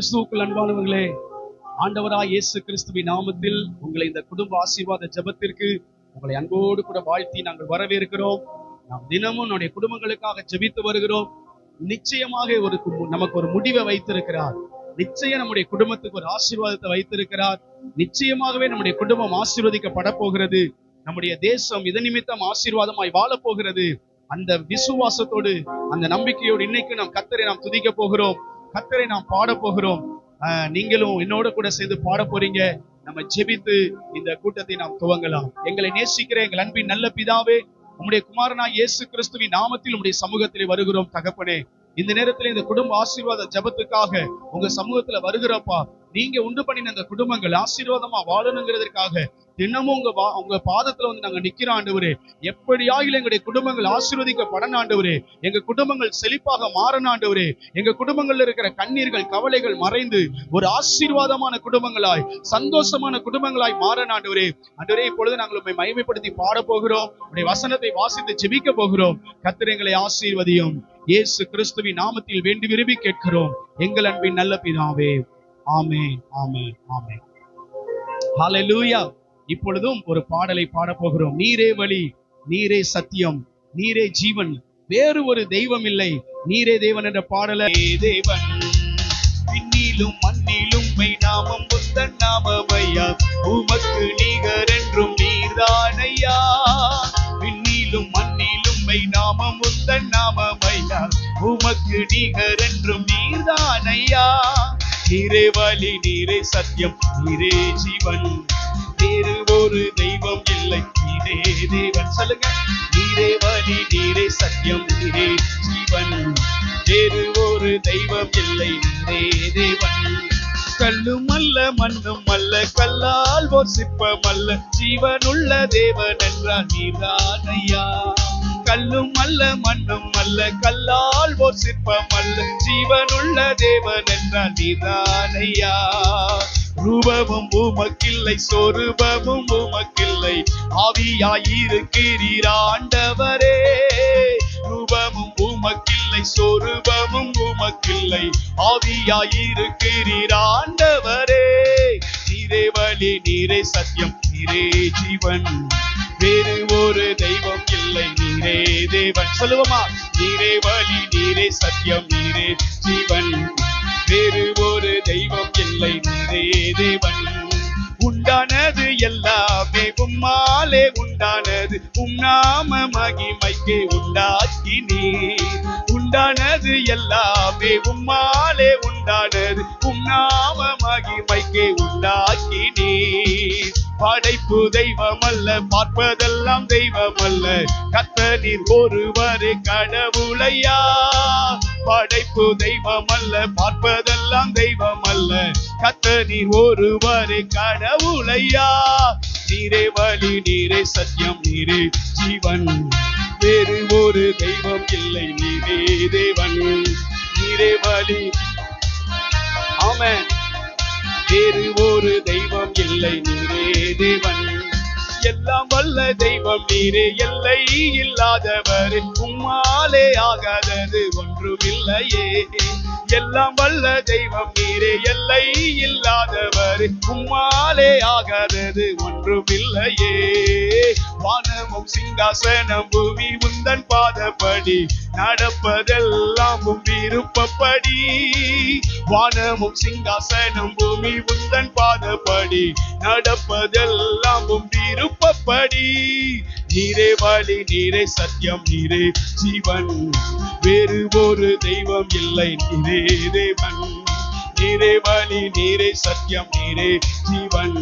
கிறிஸ்துவுக்குள் அன்பானவர்களே ஆண்டவராய் இயேசு கிறிஸ்துவின் நாமத்தில் உங்களை இந்த குடும்ப ஆசீர்வாத ஜெபத்திற்கு உங்களை அன்போடு கூட வாழ்த்தி நாங்கள் வரவேற்கிறோம். நாம் தினமும் நம்முடைய குடும்பங்களுக்காக ஜெபித்து வருகிறோம். நிச்சயமாக ஒரு நமக்கு ஒரு முடிவை வைத்திருக்கிறார். நிச்சயம் நம்முடைய குடும்பத்துக்கு ஒரு ஆசீர்வாதத்தை வைத்திருக்கிறார். நிச்சயமாகவே நம்முடைய குடும்பம் ஆசீர்வதிக்கப்பட போகிறது. நம்முடைய தேசம் இது நிமித்தம் ஆசீர்வாதமாய் வாழப்போகிறது அந்த விசுவாசத்தோடு அந்த நம்பிக்கையோடு இன்னைக்கு நாம் கத்தரை நாம் துதிக்க போகிறோம். கத்தரை நாம் பாட போகிறோம். ஆஹ் நீங்களும் என்னோட கூட சேர்ந்து பாட போறீங்க. நம்ம ஜெபித்து இந்த கூட்டத்தை நாம் துவங்கலாம். எங்களை நேசிக்கிற எங்கள் அன்பின் நல்ல பிதாவே உம்முடைய குமாரனா இயேசு கிறிஸ்துவின் நாமத்தில் உம்முடைய சமூகத்திலே வருகிறோம் தகப்பனே. இந்த நேரத்துல இந்த குடும்ப ஆசீர்வாத ஜெபத்துக்காக உங்க சமூகத்துல வருகிறப்பா நீங்க உண்டு பண்ணின அந்த குடும்பங்கள் ஆசீர்வாதமா வாழணுங்கிறதுக்காக தினமும் உங்க வா- உங்க பாதத்துல வந்து நாங்க நிக்கிறோம் ஆண்டவரே. எப்படியாயில எங்களுடைய குடும்பங்கள் ஆசீர்வதிக்கப்படன ஆண்டவரே. எங்க குடும்பங்கள் செழிப்பாக மாறன ஆண்டவரே. எங்க குடும்பங்கள்ல இருக்கிற கண்ணீர்கள் கவலைகள் மறைந்து ஒரு ஆசீர்வாதமான குடும்பங்களாய் சந்தோஷமான குடும்பங்களாய் மாறன ஆண்டவரே. ஆண்டவரே இப்பொழுது நாங்கள் உண்மை மகிமைப்படுத்தி பாட போகிறோம் உடைய வசனத்தை வாசித்து ஜெபிக்க போகிறோம். கத்திரங்களை ஆசீர்வதியும். இயேசு கிறிஸ்துவின் நாமத்தில் வேண்டி விரும்பி கேட்கிறோம். எங்கள் அன்பின் நல்ல பிதாவே ஆமே ஆமே ஆமே ஹalleluya. இப்பொழுதும் ஒரு பாடலை பாட போகிறோம். நீரே வழி நீரே சத்தியம் நீரே ஜீவன். வேறு ஒரு தெய்வம் இல்லை. நீரே தேவன் என்ற பாடலை. தேவன். விண்ணிலும் மண்ணிலும் மெய் நாமம் புத்தன் நாமமையா. உமக்கு நிகர் என்றும் நீர்தானையா. விண்ணிலும் மண்ணிலும் மை நாமம் புத்தன் நாமமையா. உமக்கு நிகர் என்றும் நீர்தானையா. நீரே வழி நீரே சத்தியம் நீரே ஜீவன். வேறு ஒரு தெய்வம் இல்லை நீரே தேவன். சொல்லுங்க. நீரே வழி நீரே சத்தியம் நீரே ஜீவன். வேறு ஒரு தெய்வம் இல்லை நீரே தேவன். கல்லும் அல்ல மண்ணும் அல்ல கல்லால் ஓர் சிற்பம் அல்ல. ஜீவனுள்ள தேவன் என்றால் நீர்தானையா கல்லும் அல்ல மண்ணும் அல்ல கல்லால் ஓர் சிற்பம் அல்ல. ஜீவனுள்ள தேவன் என்றால் நீதானையா ரூபமும் உமக்கில்லை சொருபமும் உமக்கில்லை. ஆவியாயிருக்கிறீராண்டவரே ரூபமும் உமக்கில்லை சொருபமும் உமக்கில்லை. ஆவியாயிருக்கிறீராண்டவரே நீரே வழி நீரே சத்தியம் நீரே ஜீவன். வேறு ஒரு தெய்வம் தேவன் சொல்லுவோமா? நீரே வழி நீரே சத்தியம் நீரே ஜீவன். வேறு ஒரு தெய்வம் இல்லை நீரே தேவன். உண்டானது எல்லாமே உம்மாலே உண்டானது உம் நாம மகிமைக்கு உண்டாக்கி நீர் உண்டானது எல்லாமே உம்மாலே உண்டானது உம் நாம மகிமைக்கு உண்டாக்கி நீர் படைப்பு தெய்வம் அல்ல பார்ப்பதெல்லாம் தெய்வம் அல்ல கத்தனில் ஒருவரே கடவுளையா. படைப்பு தெய்வம் அல்ல பார்ப்பதெல்லாம் தெய்வம் அல்ல கத்தனில் ஒருவரே கடவுளையா. நீரே வழி நீரே சத்தியம் நீரே ஜீவன். வேறு ஒரு தெய்வம் இல்லை நீரே தேவன். நீரே வழி. ஆமென். வேறு ஒரு தெய்வம் இல்லை. நீரே தேவன். எல்லாம் வல்ல தெய்வம் நீரே எல்லை இல்லாதவர். உம்மாலே ஆகாதது ஒன்றுமில்லையே. எல்லாம் வல்ல தெய்வம் நீரே எல்லை இல்லாதவர். உம்மாலே ஆகாதது ஒன்றுமில்லையே. வானமும் சிங்காசனம் பூமி உந்தன் பாதப்படி. நடப்பதெல்லாம் விருப்பப்படி. வானமும் சிங்காசனம் பூமி உந்தன் பாதப்படி. நடப்பதெல்லாம் விருப்ப விருப்பப்படி நீரே வழி நீரே சத்தியம் நீரே ஜீவன் வேறு ஒரு தெய்வம் இல்லை நீரே தேவன். நீரே வழி நீரே சத்தியம் நீரே ஜீவன்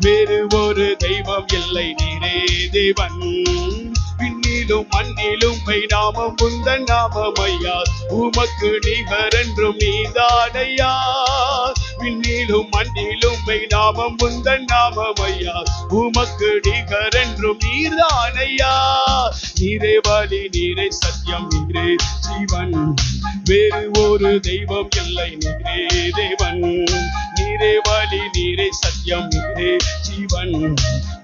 வேறு ஒரு தெய்வம் இல்லை நீரே தேவன். விண்ணிலும் மண்ணிலும் மெய் நாமம் முந்தன் நாமமையா. உமக்கு நிகர் என்றும் நீதானையா. விண்ணிலும் மண்ணிலும் மெய் நாமம் முந்தன் நாமமையா. உமக்கு நிகர் என்றும் நீர்தானையா நீரே வழி நீரே சத்தியம் நீரே ஜீவன். வேறு ஒரு தெய்வம் இல்லை நீரே தேவன். நீரே வழி நீரே சத்தியம் நீரே ஜீவன்.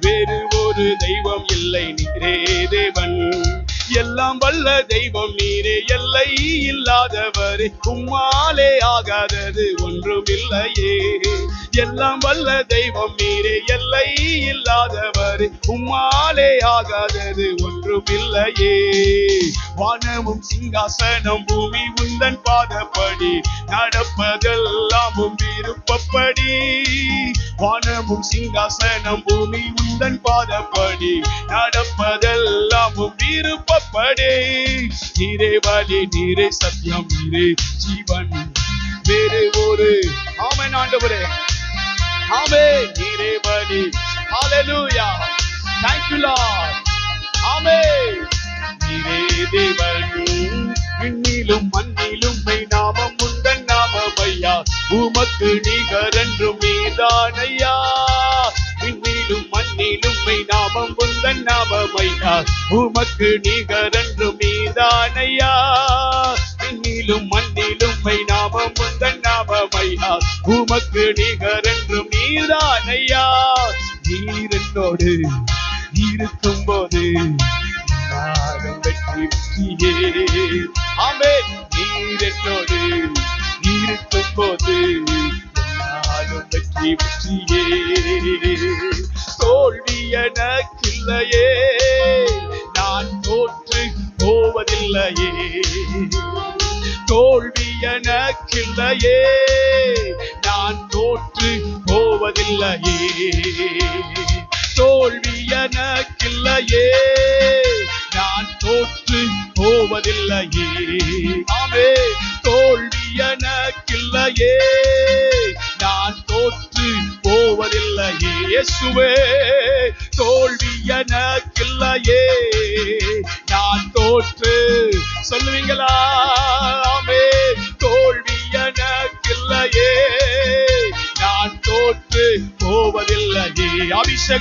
வேறு ஒரு தெய்வம் இல்லை நீரே தேவன். எல்லாம் வல்ல தெய்வம் நீரே எல்லை இல்லாதவரே. உம்மாலே ஆகாதது ஒன்றும் இல்லையே. எல்லாம் வல்ல தெய்வம் நீரே எல்லை இல்லாதவர். உம்மாலே ஆகாதது ஒன்றும் இல்லையே வானமும் சிங்காசனம் பூமி உந்தன் பாதப்படி. நடப்பதெல்லாமும் விருப்பப்படி. வானமும் சிங்காசனம் பூமி உந்தன் பாதப்படி. நடப்பதெல்லாமும் விருப்பப்படி. நீரே வழி நீரே சத்தியம் நீரே ஜீவன். வேறு ஒரு. ஆமென் ஆண்டவரே. ஆமே நீரே வழி ஹalleluya thank you lord. ஆமே நீரே தேவன் விண்ணிலும் மண்ணிலும் மெய் நாமம் உந்தன் நாமம் ஐயா உமக்கு நிகரென்றும் நீதானையா. விண்ணிலும் மண்ணிலும் மெய் நாமம் உந்தன் நாமம் ஐயா உமக்கு நிகரென்றும் நீதானையா. விண்ணிலும் மண்ணிலும் மெய் நாமம் உந்தன் நாமம் ஐயா உமக்கு நிகரென்றும் நீதானையா நீர் என்னோடு இருக்கும் போது ஆமே நீர் என்னோடு இருக்கும் போது நானும் வெற்றி வெற்றியே. தோல்வி எனக்கில்லையே. நான் தோற்று போவதில்லையே. தோல்வி எனக்கில்லையே. நான் தோற்று போவதில்லையே. தோல்வி எனக்கில்லையே. நான் தோற்று போவதில்லையே. ஆமே தோல்வி எனக்கில்லையே. நான் தோற்று போவதில்லையே. இயேசுவே.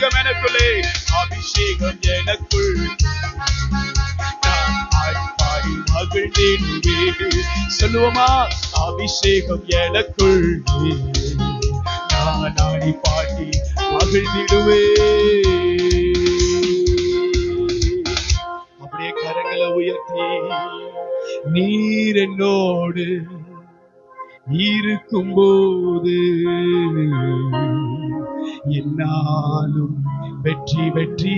அபிஷேகம் எனக்குள்ளே அபிஷேகம் எனக்குள் நான் பாடி சொல்லுவோமா? அபிஷேகம் எனக்குள். நான் ஆடி பாடி மகிழ்ந்திடுவே அப்படியே கரங்களை உயர்த்தி நீர் என்னோடு இருக்கும்போது என்னாலும் வெற்றி வெற்றி.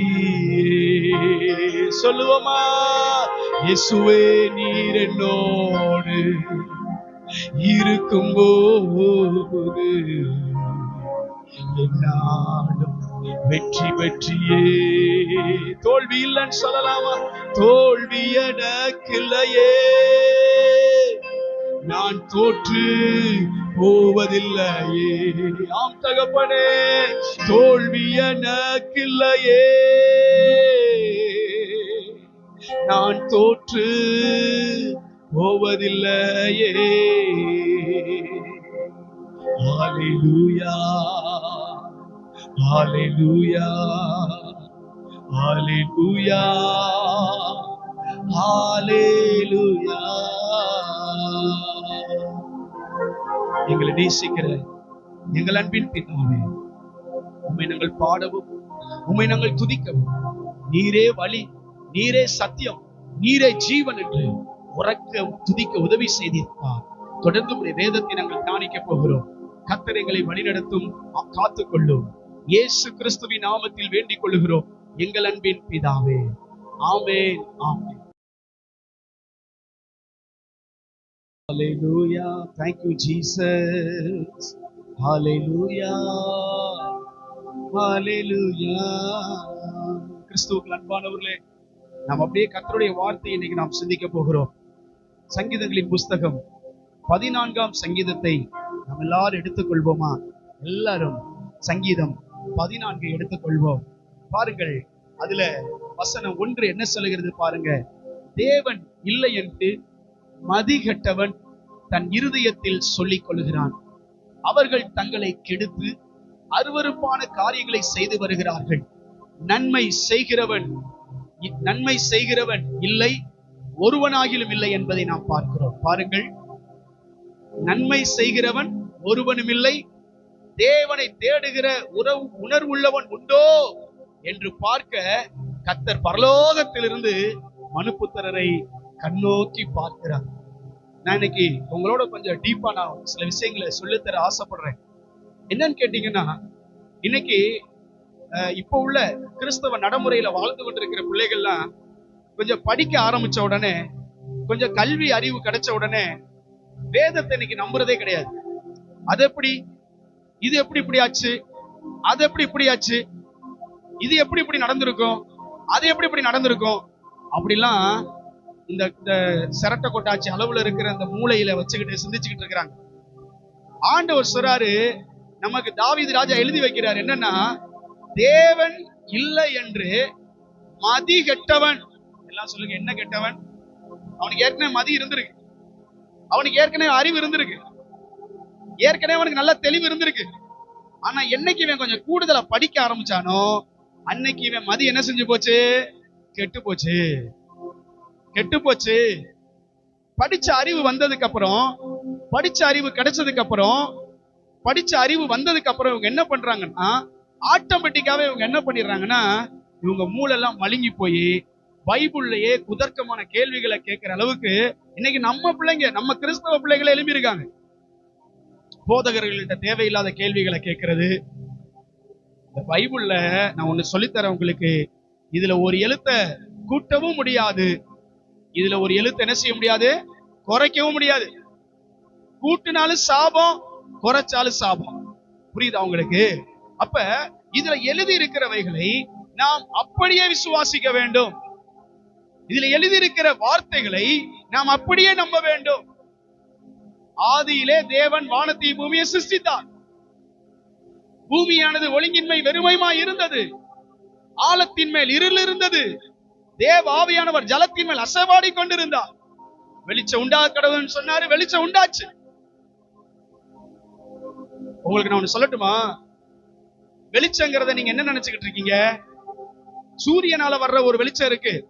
சொல்லுவோமா? இயேசுவே நீர் என்னோடு இருக்கும்போது என்னாலும் வெற்றி வெற்றியே. தோல்வி இல்லைன்னு சொல்லலாமா? தோல்வி எனக்கில்லையே நான் தோற்று போவதில்லையே. ஆம் தகப்பனே தோல்வி எனக்கில்லையே. நான் தோற்று போவதில்லையே. ஆலிலூயா ஆலிலூயா ஆலிலூயா ஆலிலூயா எங்களை நேசிக்கிற எங்கள் அன்பின் பிதாவே உண்மை நாங்கள் பாடவும் உண்மை நாங்கள் துதிக்கவும். நீரே வழி நீரே சத்தியம் நீரே ஜீவன் என்று உறக்க துதிக்க உதவி செய்திருப்பார். தொடர்ந்து உடைய வேதத்தை நாங்கள் தியானிக்க போகிறோம். கர்த்தர் வழிநடத்தும் காத்துக்கொள்ளும். இயேசு கிறிஸ்துவின் நாமத்தில் வேண்டிக் கொள்ளுகிறோம். எங்கள் அன்பின் பிதாவே. ஆமென் ஆமே Hallelujah. Thank you, Jesus. Hallelujah. Hallelujah. கிறிஸ்துவுக்கு அன்பானவர்களே நாம் அப்படியே கத்தருடைய வார்த்தையை இன்னைக்கு நாம் சிந்திக்க போகிறோம் சங்கீதங்களின் புஸ்தகம் பதினான்காம் சங்கீதத்தை நாம் எல்லாரும் எடுத்துக்கொள்வோமா எல்லாரும் சங்கீதம் பதினான்கு எடுத்துக்கொள்வோம் பாருங்கள் அதுல வசனம் ஒன்று என்ன சொல்லுகிறது பாருங்க தேவன் இல்லை என்று மதிகெட்டவன் தன் இருதயத்தில் சொல்லிக் கொள்கிறான். அவர்கள் தங்களை கெடுத்து அருவருப்பான காரியங்களை செய்து வருகிறார்கள். நன்மை செய்கிறவன் நன்மை செய்கிறவன் இல்லை ஒருவனாகிலும் இல்லை என்பதை நாம் பார்க்கிறோம். பாருங்கள். நன்மை செய்கிறவன் ஒருவனும் இல்லை. தேவனை தேடுகிற உறவு உணர்வுள்ளவன் உண்டோ என்று பார்க்க கத்தர் பரலோகத்திலிருந்து மனுப்புத்தரரை கண்ணோக்கி பார்க்கிறார். நான் இன்னைக்கு உங்களோட கொஞ்சம் டீப்பா நான் சில விஷயங்களை சொல்லித்தர ஆசைப்படுறேன். என்னன்னு கேட்டீங்கன்னா இன்னைக்கு இப்போ உள்ள கிறிஸ்தவ நடைமுறையில வாழ்ந்து கொண்டிருக்கிற பிள்ளைகள்லாம் கொஞ்சம் படிக்க ஆரம்பிச்ச உடனே கொஞ்சம் கல்வி அறிவு கிடைச்ச உடனே வேதத்தை இன்னைக்கு நம்புறதே கிடையாது. அது எப்படி? இது எப்படி இப்படி ஆச்சு? அது எப்படி இப்படி ஆச்சு? இது எப்படி இப்படி நடந்திருக்கும்? அது எப்படி இப்படி நடந்திருக்கும்? அப்படிலாம் இந்த இந்த சிரட்டை கொட்டாச்சி அளவுல இருக்கிற அந்த மூளையில வச்சுக்கிட்டு சிந்திச்சுக்கிட்டு இருக்கிறாங்க. ஆண்டவர் சொல்றாரு நமக்கு தாவீது ராஜா எழுதி வைக்கிறார் என்னன்னா தேவன் இல்லை என்று மதி கெட்டவன். எல்லாம் சொல்லுங்க என்ன கெட்டவன்? அவனுக்கு ஏற்கனவே மதி இருந்திருக்கு. அவனுக்கு ஏற்கனவே அறிவு இருந்திருக்கு. ஏற்கனவே அவனுக்கு நல்ல தெளிவு இருந்திருக்கு. ஆனா என்னைக்கு இவன் கொஞ்சம் கூடுதலா படிக்க ஆரம்பிச்சானோ அன்னைக்கு இவன் மதி என்ன செஞ்சு போச்சு? கெட்டு போச்சு. கெட்டு போச்சு படிச்ச அறிவு வந்ததுக்கு அப்புறம் படிச்ச அறிவு கிடைச்சதுக்கு அப்புறம் படிச்ச அறிவு வந்ததுக்கு அப்புறம் இவங்க என்ன பண்றாங்கன்னா ஆட்டோமேட்டிக்காவே இவங்க என்ன பண்ணிடுறாங்கன்னா இவங்க மூளெல்லாம் மழுங்கி போய் பைபிள்லயே குதர்க்கமான கேள்விகளை கேட்கிற அளவுக்கு இன்னைக்கு நம்ம பிள்ளைங்க நம்ம கிறிஸ்தவ பிள்ளைகளை எழுப்பி இருக்காங்க போதகர்கள்ட்ட தேவையில்லாத கேள்விகளை கேட்கறது. இந்த பைபிள்ல நான் ஒண்ணு சொல்லித்தரேன் உங்களுக்கு. இதுல ஒரு எழுத்த கூட்டவும் முடியாது. இதுல ஒரு எழுத்து என்ன செய்ய முடியாது? குறைக்கவும் முடியாது. கூட்டினாலும் சாபம் குறைச்சாலும் சாபம். புரியுதா உங்களுக்கு? அப்ப இதுல எழுதி இருக்கிறவைகளை நாம் அப்படியே விசுவாசிக்க வேண்டும். இதுல எழுதி இருக்கிற வார்த்தைகளை நாம் அப்படியே நம்ப வேண்டும். ஆதியிலே தேவன் வானத்தை பூமியை சிருஷ்டித்தார். பூமியானது ஒழுங்கின்மை வெறுமையுமாய் இருந்தது. ஆழத்தின் மேல் இருள் இருந்தது. தேவ ஆவியானவர் ஜலத்தின் மேல் அசைவாடி கொண்டிருந்தார். வெளிச்சம் உண்டா கடவுள் சொன்னாரு வெளிச்சம் உண்டாச்சு. உங்களுக்கு நான் ஒண்ணு சொல்லட்டுமா? வெளிச்சங்கிறத நீங்க என்ன நினைச்சுக்கிட்டு இருக்கீங்க? சூரியனால வர்ற ஒரு வெளிச்சம் இருக்கு.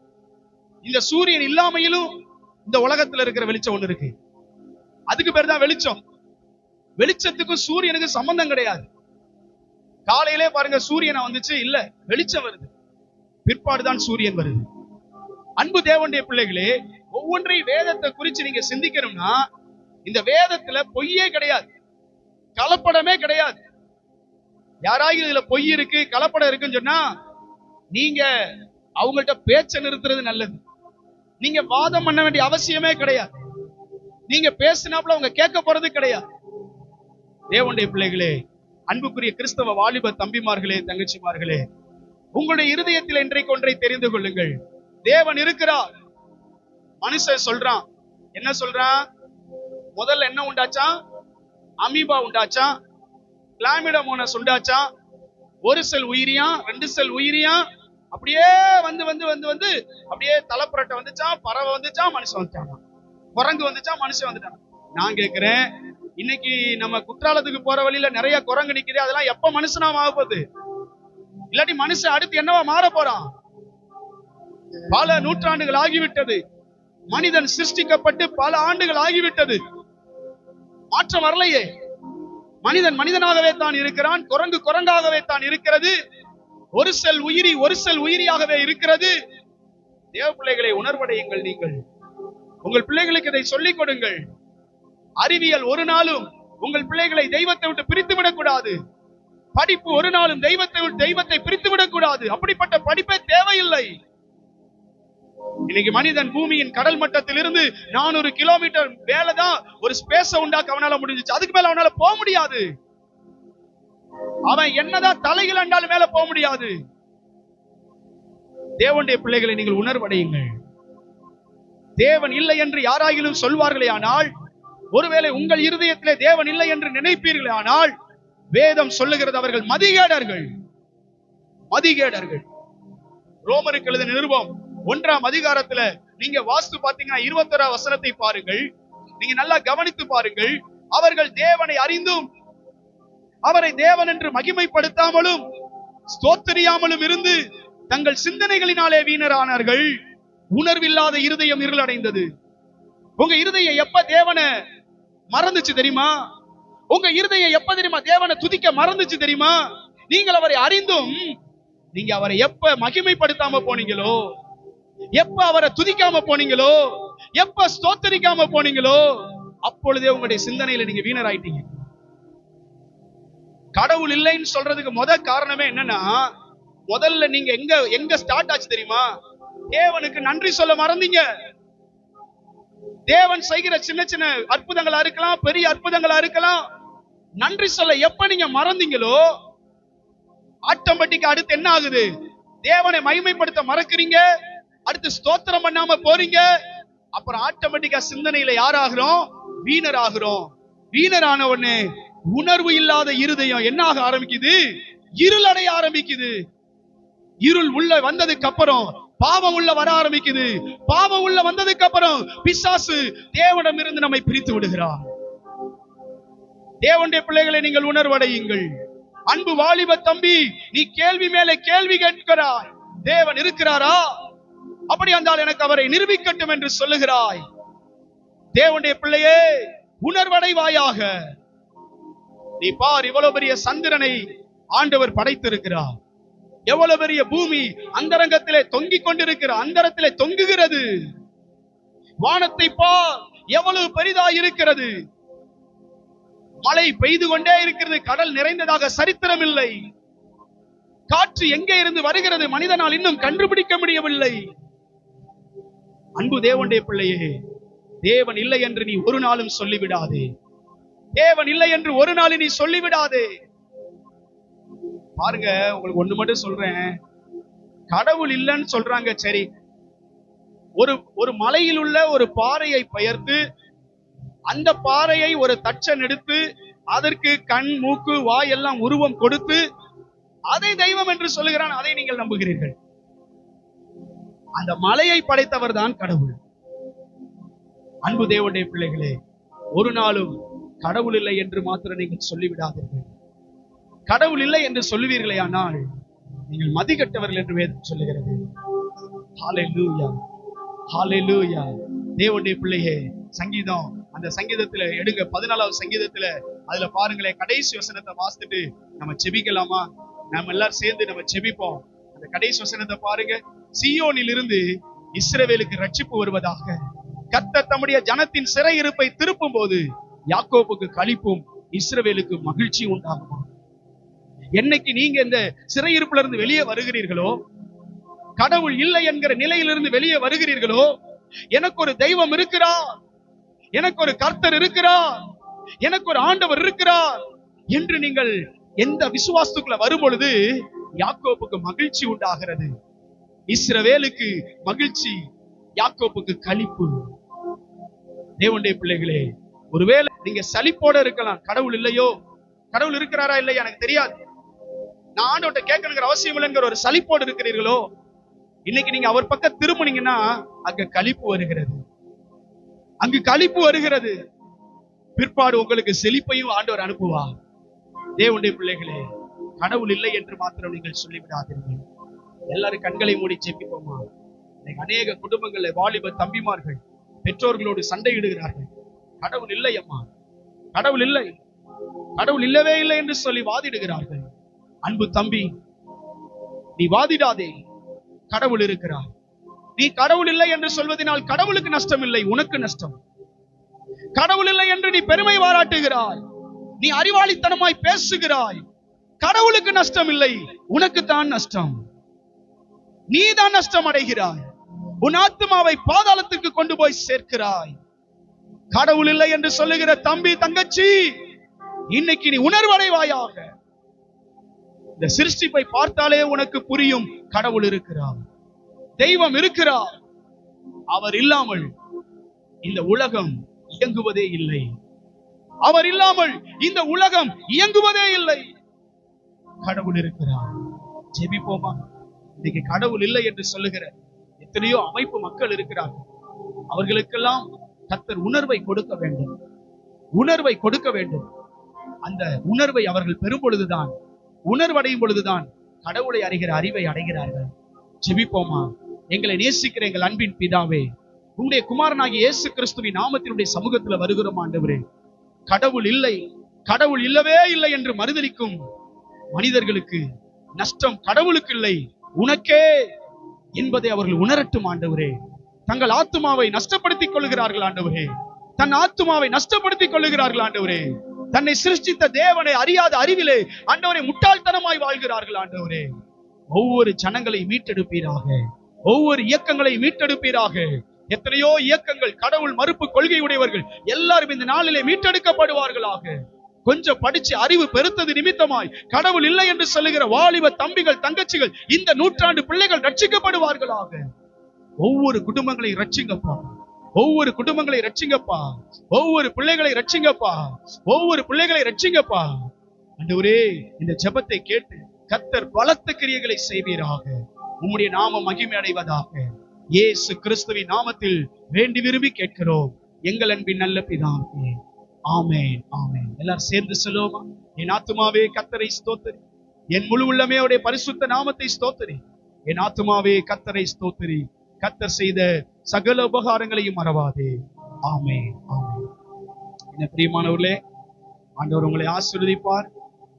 இந்த சூரியன் இல்லாமையிலும் இந்த உலகத்துல இருக்கிற வெளிச்சம் ஒண்ணு இருக்கு. அதுக்கு பேர் தான் வெளிச்சம். வெளிச்சத்துக்கும் சூரியனுக்கும் சம்பந்தம் கிடையாது. காலையிலே பாருங்க சூரியனை வந்துச்சு இல்ல வெளிச்சம் வருது. பிற்பாடுதான் சூரியன் வருது. அன்பு தேவனுடைய பிள்ளைகளே ஒவ்வொன்றையும் வேதத்தை குறிச்சு நீங்க சிந்திக்கணும்னா இந்த வேதத்துல பொய்யே கிடையாது. கலப்படமே கிடையாது. யாராவது இதுல பொய் இருக்கு கலப்படம் இருக்குன்னு சொன்னா நீங்க அவங்கள்ட்ட பேச்ச நிறுத்துறது நல்லது. நீங்க வாதம் பண்ண வேண்டிய அவசியமே கிடையாது. நீங்க பேசினாப்புல அவங்க கேட்க போறது கிடையாது. தேவனுடைய பிள்ளைகளே அன்புக்குரிய கிறிஸ்தவ வாலிப தம்பிமார்களே தங்கச்சிமார்களே உங்களுடைய இருதயத்தில் இன்றைக்கு ஒன்றை தெரிந்து கொள்ளுங்கள். தேவன் இருக்கிறார். மனுஷன் சொல்றான். என்ன சொல்றான்? முதல்ல என்ன உண்டாச்சா? அமீபா உண்டாச்சா? கிளாமிடமோனஸ் உண்டாச்சா ஒரு செல் உயிரியா? ரெண்டு செல் உயிரியா? அப்படியே வந்து வந்து வந்து வந்து அப்படியே தலைப்புரட்டை வந்துச்சா? பறவை வந்துச்சா? மனுஷன் வந்துட்டாங்க குரங்கு வந்துச்சா? மனுஷன் வந்துட்டாங்க நான் கேட்கிறேன் இன்னைக்கு நம்ம குற்றாலத்துக்கு போற வழியில நிறைய குரங்கு நிக்குது. அதெல்லாம் எப்ப மனுஷனா ஆக போகுது. இல்லாட்டி மனுஷன் அடுத்து என்னவா மாற போறான்? பல நூற்றாண்டுகள் ஆகிவிட்டது. மனிதன் சிருஷ்டிக்கப்பட்டு பல ஆண்டுகள் ஆகிவிட்டது. மாற்றம் வரலையே. மனிதன் மனிதனாகவே தான் இருக்கிறான். குரங்கு குரங்காகவே தான் இருக்கிறது. ஒரு செல் உயிரி ஒரு செல் உயிரியாகவே இருக்கிறது. தேவ பிள்ளைகளை உணர்வடையுங்கள் நீங்கள். உங்கள் பிள்ளைகளுக்கு இதை சொல்லிக் கொடுங்கள். அறிவியல் ஒரு நாளும் உங்கள் பிள்ளைகளை தெய்வத்தை விட்டு பிரித்து விடக்கூடாது படிப்பு ஒரு நாளும் தெய்வத்தை விட்டு தெய்வத்தை பிரித்து விடக்கூடாது அப்படிப்பட்ட படிப்பே தேவையில்லை. இன்னைக்கு மனிதன் பூமியின் கடல் மட்டத்தில் இருந்து நானூறு கிலோமீட்டர் மேலதான் ஒரு ஸ்பேஸ உண்டாக்க அவனால முடிஞ்சுச்சு. அதுக்கு மேல அவனால போக முடியாது. அவன் என்னதான் தலையில் அண்டாலும் மேல போக முடியாது. தேவனுடைய பிள்ளைகளை நீங்கள் உணர்வடையுங்கள். தேவன் இல்லை என்று யாராயிலும் சொல்வார்களே ஆனால் ஒருவேளை உங்கள் இருதயத்திலே தேவன் இல்லை என்று நினைப்பீர்களே ஆனால் வேதம் சொல்லுகிறது அவர்கள் மதிகேடர்கள். மதிகேடர்கள். ரோமருக்கு எழுத நிருபம். ஒன்றாம் அதிகாரத்துல நீங்க வாஸ்து பாத்தீங்கன்னா இருபத்தொரா வசனத்தை பாருங்கள். நீங்க நல்லா கவனித்து பாருங்கள். அவர்கள் தேவனை அறிந்தும் அவரை தேவன் என்று மகிமைப்படுத்தாமலும் ஸ்தோத்தரியாமலும் இருந்து தங்கள் சிந்தனைகளினாலே வீணரானார்கள். உணர்வில்லாத இருதயம் இருளடைந்தது. உங்க இருதயம் எப்ப தேவனை மறந்துச்சு தெரியுமா? உங்க இருதயம் எப்ப தெரியுமா தேவனை துதிக்க மறந்துச்சு தெரியுமா? நீங்கள் அவரை அறிந்தும் நீங்க அவரை எப்ப மகிமைப்படுத்தாம போனீங்களோ எப்ப அவரை துதிக்காம போனீங்களோ? எப்ப ஸ்தோத்தரிக்காம போனீங்களோ? அப்பொழுதே உங்களுடைய சிந்தனையில நீங்க வீணராயிட்டீங்க. கடவுள் இல்லைன்னு சொல்றதுக்கு முத காரணமே என்னன்னா முதல்ல நீங்க எங்க எங்க ஸ்டார்ட் ஆச்சு தெரியுமா? தேவனுக்கு நன்றி சொல்ல மறந்தீங்க. தேவன் செய்கிற சின்ன சின்ன அற்புதங்களா இருக்கலாம் பெரிய அற்புதங்களா இருக்கலாம். நன்றி சொல்ல எப்ப நீங்க மறந்தீங்களோ ஆட்டோமேட்டிக்கா அடுத்து என்ன ஆகுது? தேவனை மகிமைப்படுத்த மறக்கிறீங்க. அடுத்து ஸ்தோத்திரம் பண்ணாம போறீங்க. அப்புறம் ஆட்டோமேட்டிக்கா சிந்தனையில யாராகிறோம்? வீணர் ஆகிறோம் வீணரான உடனே உணர்வு இல்லாத இருதயம் என்ன ஆக ஆரம்பிக்குது? இருள் அடைய ஆரம்பிக்குது. இருள் உள்ள வந்ததுக்கு அப்புறம் பாவம் உள்ள வர ஆரம்பிக்குது. பாவம் உள்ள வந்ததுக்கு அப்புறம் பிசாசு தேவனிடம் இருந்து நம்மை பிரித்து விடுகிறார். தேவனுடைய பிள்ளைகளை நீங்கள் உணர்வடையுங்கள். அன்பு வாலிப தம்பி நீ கேள்வி மேலே கேள்வி கேட்கிறாய். தேவன் இருக்கிறாரா? அப்படி என்றால் எனக்கு அவரை நிரூபிக்கட்டும் என்று சொல்லுகிறாய். தேவனுடைய பிள்ளையே உணர்வடைவாயாக நீ பார் இவ்வளவு பெரிய சந்திரனை ஆண்டவர் படைத்திருக்கிறார். எவ்வளவு பெரிய பூமி அந்தரங்கத்திலே தொங்கிக் கொண்டிருக்கிற அந்தரத்திலே தொங்குகிறது. வானத்தை பார் எவ்வளவு பெரிதா இருக்கிறது. மழை பெய்து கொண்டே இருக்கிறது கடல் நிறைந்ததாக சரித்திரம் இல்லை காற்று எங்கே இருந்து வருகிறது மனிதனால் இன்னும் கண்டுபிடிக்க முடியவில்லை. அன்பு தேவனுடைய பிள்ளையே தேவன் இல்லை என்று நீ ஒரு நாளும் சொல்லிவிடாதே. தேவன் இல்லை என்று ஒரு நாள் நீ சொல்லிவிடாதே. பாருங்க உங்களுக்கு ஒண்ணு மட்டும் சொல்றேன். கடவுள் இல்லைன்னு சொல்றாங்க சரி. ஒரு ஒரு மலையில் உள்ள ஒரு பாறையை பெயர்த்து அந்த பாறையை ஒரு தச்சன் எடுத்து அதற்கு கண் மூக்கு வாய் எல்லாம் உருவம் கொடுத்து அதை தெய்வம் என்று சொல்லுகிறான். அதை நீங்கள் நம்புகிறீர்கள். அந்த மலையை படைத்தவர் தான் கடவுள். அன்பு தேவனுடைய பிள்ளைகளே ஒரு நாளும் கடவுள் இல்லை என்று மாத்திரம் நீங்கள் சொல்லிவிடாதீர்கள். கடவுள் இல்லை என்று சொல்லுவீர்களே ஆனால் நீங்கள் மதிக்கட்டவர்கள் என்று வேதம் சொல்லுகிறது. தேவனுடைய பிள்ளையே சங்கீதம் அந்த சங்கீதத்துல எடுங்க பதினாலாவது சங்கீதத்துல அதுல பாருங்களேன் கடைசி வசனத்தை வாசித்துட்டு நம்ம செபிக்கலாமா? நம்ம எல்லாரும் சேர்ந்து நம்ம செபிப்போம். அந்த கடைசி வசனத்தை பாருங்க. சியோனில் இருந்து இஸ்ரவேலுக்கு ரட்சிப்பு வருவதாக. கத்த தம்முடைய ஜனத்தின் சிறையிருப்பை திருப்பும் போது யாக்கோபுக்கு கழிப்பும் இஸ்ரவேலுக்கு மகிழ்ச்சி உண்டாகுமா? என்னைக்கு நீங்க இந்த சிறையிருப்புல இருந்து வெளியே வருகிறீர்களோ கடவுள் இல்லை என்கிற நிலையிலிருந்து வெளியே வருகிறீர்களோ எனக்கு ஒரு தெய்வம் இருக்கிறார் எனக்கு ஒரு கர்த்தர் இருக்கிறார் எனக்கு ஒரு ஆண்டவர் இருக்கிறார் என்று நீங்கள் எந்த விசுவாசத்துக்குள்ள வரும் பொழுது யாக்கோப்புக்கு மகிழ்ச்சி உண்டாகிறது. இஸ்ரவேலுக்கு மகிழ்ச்சி யாக்கோப்புக்கு களிப்பு. தேவனுடைய பிள்ளைகளே ஒருவேளை நீங்க சலிப்போட இருக்கலாம். கடவுள் இல்லையோ? கடவுள் இருக்கிறாரா இல்லையா? எனக்கு தெரியாது. நான் ஆண்டவட்ட கேட்கணுங்கிற அவசியம் இல்லைங்கிற ஒரு சலிப்போடு இருக்கிறீர்களோ? இன்னைக்கு நீங்க அவர் பக்கம் திரும்பினீங்கன்னா அங்க கழிப்பு வருகிறது. அங்கு களிப்பு வருகிறது. பிற்பாடு உங்களுக்கு செழிப்பையும் ஆண்டவர் அனுப்புவா தேவனுடைய பிள்ளைகளே கடவுள் இல்லை என்று மாத்திரம் நீங்கள் சொல்லிவிடாதீர்கள். எல்லாரும் கண்களை மூடி ஜெபிப்போமா? இன்னைக்கு அநேக குடும்பங்களில் வாலிப தம்பிமார்கள் பெற்றோர்களோடு சண்டையிடுகிறார்கள். கடவுள் இல்லை அம்மா. கடவுள் இல்லை. கடவுள் இல்லவே இல்லை என்று சொல்லி வாதிடுகிறார்கள். அன்பு தம்பி நீ வாதிடாதே. கடவுள் இருக்கிறார். நீ கடவுள் இல்லை என்று சொல்வதனால் கடவுளுக்கு நஷ்டம் இல்லை உனக்கு நஷ்டம். கடவுள் இல்லை என்று நீ பெருமை பாராட்டுகிறாய். நீ அறிவாளித்தனமாய் பேசுகிறாய். கடவுளுக்கு நஷ்டம் இல்லை உனக்கு தான் நஷ்டம். நீ தான் நஷ்டம் அடைகிறாய் உன் ஆத்மாவை பாதாளத்துக்கு கொண்டு போய் சேர்க்கிறாய். கடவுள் இல்லை என்று சொல்லுகிற தம்பி தங்கச்சி இன்னைக்கு நீ உணர்வடைவாயாக. இந்த சிருஷ்டிப்பை பார்த்தாலே உனக்கு புரியும் கடவுள் இருக்கிறார். தெய்வம் இருக்கிறார். அவர் இல்லாமல் இந்த உலகம் இயங்குவதே இல்லை. அவர் இல்லாமல் இந்த உலகம் இயங்குவதே இல்லை. கடவுள் இருக்கிறார். ஜெபிப்போமா? இன்னைக்கு கடவுள் இல்லை என்று சொல்லுகிற எத்தனையோ அமைப்பு மக்கள் இருக்கிறார்கள். அவர்களுக்கெல்லாம் கத்தர் உணர்வை கொடுக்க வேண்டும். உணர்வை கொடுக்க வேண்டும். அந்த உணர்வை அவர்கள் பெறும் பொழுதுதான் உணர்வடையும் பொழுதுதான் கடவுளை அறிகிற அறிவை அடைகிறார்கள். ஜெபிப்போமா? எங்களை நேசிக்கிற எங்கள் அன்பின் பிதாவே உங்களுடைய குமாரனாகிய இயேசு கிறிஸ்துவின் நாமத்தினுடைய சமூகத்துல வருகிறோம் ஆண்டவரே. கடவுள் இல்லை கடவுள் இல்லவே இல்லை என்று மறுதளிக்கும் மனிதர்களுக்கு நஷ்டம் கடவுளுக்கு இல்லை. உனக்கே என்பதை அவர்கள் உணரட்டும் ஆண்டவரே. தங்கள் ஆத்துமாவை நஷ்டப்படுத்திக் கொள்ளுகிறார்கள் ஆண்டவரே. தன் ஆத்துமாவை நஷ்டப்படுத்திக் கொள்ளுகிறார்கள் ஆண்டவரே. தன்னை சிருஷ்டித்த தேவனை அறியாத அறிவிலே ஆண்டவரை முட்டாள்தனமாய் வாழ்கிறார்கள் ஆண்டவரே. ஒவ்வொரு ஜனங்களை மீட்டெடுப்பீராக. ஒவ்வொரு இயக்கங்களை மீட்டெடுப்பீராக. எத்தனையோ இயக்கங்கள் கடவுள் மறுப்பு கொள்கை உடையவர்கள் எல்லாரும் இந்த நாளிலே மீட்டெடுக்கப்படுவார்களாக. கொஞ்சம் படிச்சு அறிவு பெருத்தது நிமித்தமாய் கடவுள் இல்லை என்று சொல்லுகிற வாலிப தம்பிகள் தங்கச்சிகள் இந்த நூற்றாண்டு பிள்ளைகள் ரட்சிக்கப்படுவார்களாக. ஒவ்வொரு குடும்பங்களை ரட்சிங்கப்பா. ஒவ்வொரு குடும்பங்களை ரட்சிங்கப்பா. ஒவ்வொரு பிள்ளைகளை ரட்சிங்கப்பா. ஒவ்வொரு பிள்ளைகளை ரட்சிங்கப்பா. ஆண்டவரே இந்த ஜெபத்தை கேட்டு கத்தர் பலத்த கிரியைகளை செய்வீராக. உம்முடைய நாம மகிமை அடைவதாக. இயேசு கிறிஸ்துவின் நாமத்தில் வேண்டி விரும்பி கேட்கிறோம். எங்கள் அன்பின் நல்ல பிதாவே. ஆமேன் ஆமேன். எல்லாரும் சேர்ந்து சொல்லுவோமா? என் ஆத்துமாவே கத்தரை ஸ்தோத்தரி. என் முழு உள்ளமே அவருடைய பரிசுத்த நாமத்தை ஸ்தோத்தரி. என் ஆத்துமாவே கத்தரை ஸ்தோத்தரி. கத்தர் செய்த சகல உபகாரங்களையும் மறவாதே. ஆமே ஆமே என்ன பிரியமானவர்களே ஆண்டவர் உங்களை ஆசீர்வதிப்பார்.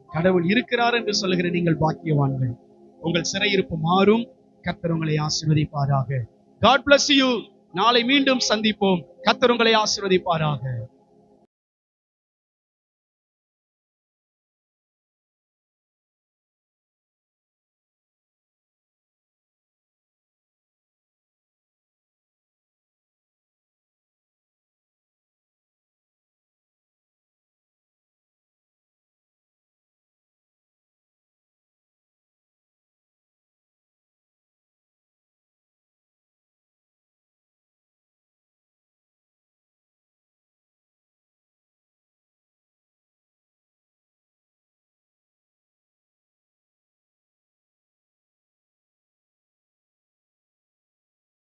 கடவுள் இருக்கிறார் என்று சொல்லுகிற நீங்கள் பாக்கியவான்கள். உங்கள் சிறையிருப்பு மாறும். கத்தர் உங்களை ஆசீர்வதிப்பாராக. காட் பிளஸ் யூ நாளை மீண்டும் சந்திப்போம். கத்தர் உங்களை ஆசீர்வதிப்பாராக.